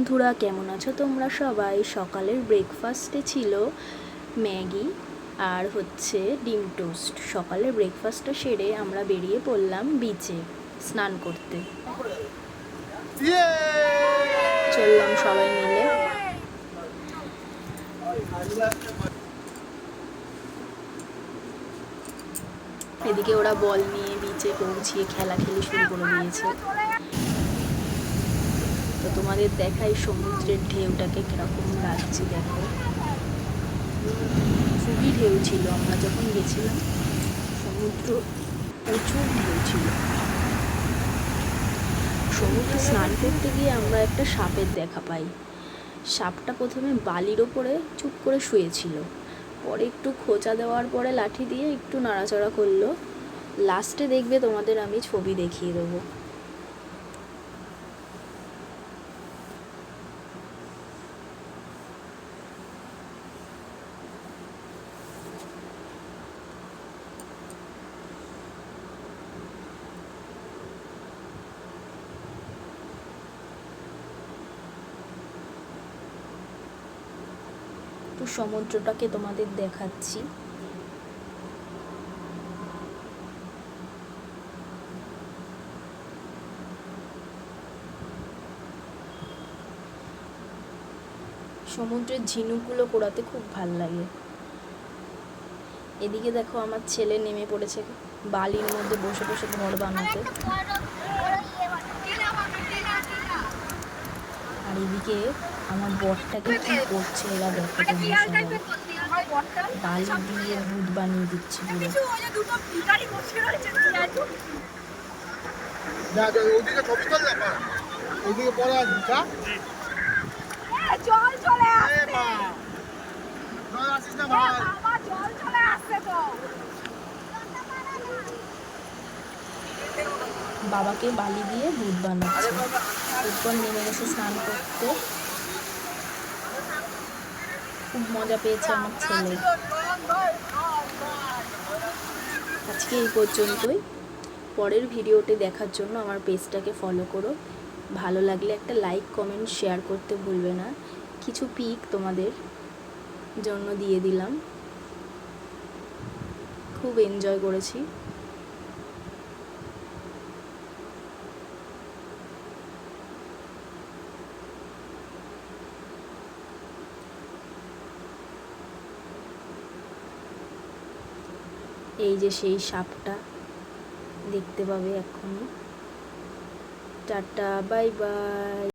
বন্ধুরা, কেমন আছো তোমরা সবাই? সকালের ব্রেকফাস্টে ছিল ম্যাগি আর হচ্ছে ডিম টোস্ট। সকালের ব্রেকফাস্টটা সেরে আমরা বেরিয়ে পড়লাম বিচে স্নান করতে। চললাম সবাই মিলে। এদিকে ওরা বল নিয়ে বিচে পৌঁছিয়ে খেলা খেলি শুরু করে দিয়েছে। তোমাদের দেখাই সমুদ্রের ঢেউটাকে কীরকম লাগছে দেখো। খুবই ঢেউ ছিল, আমরা যখন গেছিলাম, সমুদ্র প্রচুর ঢেউ ছিল। সমুদ্রে স্নান করতে গিয়ে আমরা একটা সাপের দেখা পাই। সাপটা প্রথমে বালির ওপরে চুপ করে শুয়েছিল। পরে একটু খোঁচা দেওয়ার পরে লাঠি দিয়ে একটু নাড়াচাড়া করল। লাস্টে দেখবে তোমাদের আমি ছবি দেখিয়ে দেবো। একটু সমুদ্রটাকে তোমাদের দেখাচ্ছি। সমুদ্রের ঝিনুকগুলো কোড়াতে খুব ভালো লাগে। এদিকে দেখো আমার ছেলে নেমে পড়েছে, বালির মধ্যে বসে বসে ঘর বানাতে। এদিকে আমার বরটাকে কি করছে এরা দেখো বালি দিয়ে ভূত বানিয়ে দিচ্ছে না পা। ওদিকে পরে আসবি জল চলে আসছে। মা। আসিস না ভাই। জল চলে আসছে তো। বাবাকে বালি দিয়ে দুধ বানাচ্ছে। এরপর নেমে গেছে স্নান করতে। খুব মজা পেয়েছে আমার ছেলে। আজকে এই পর্যন্তই। পরের ভিডিওটি দেখার জন্য আমার পেজটাকে ফলো করো। ভালো লাগলে একটা লাইক কমেন্ট শেয়ার করতে ভুলবে না। কিছু পিক তোমাদের জন্য দিয়ে দিলাম। খুব এনজয় করেছি। এই যে সেই সাপটা দেখতে পাবে এখনই। Tata bye bye.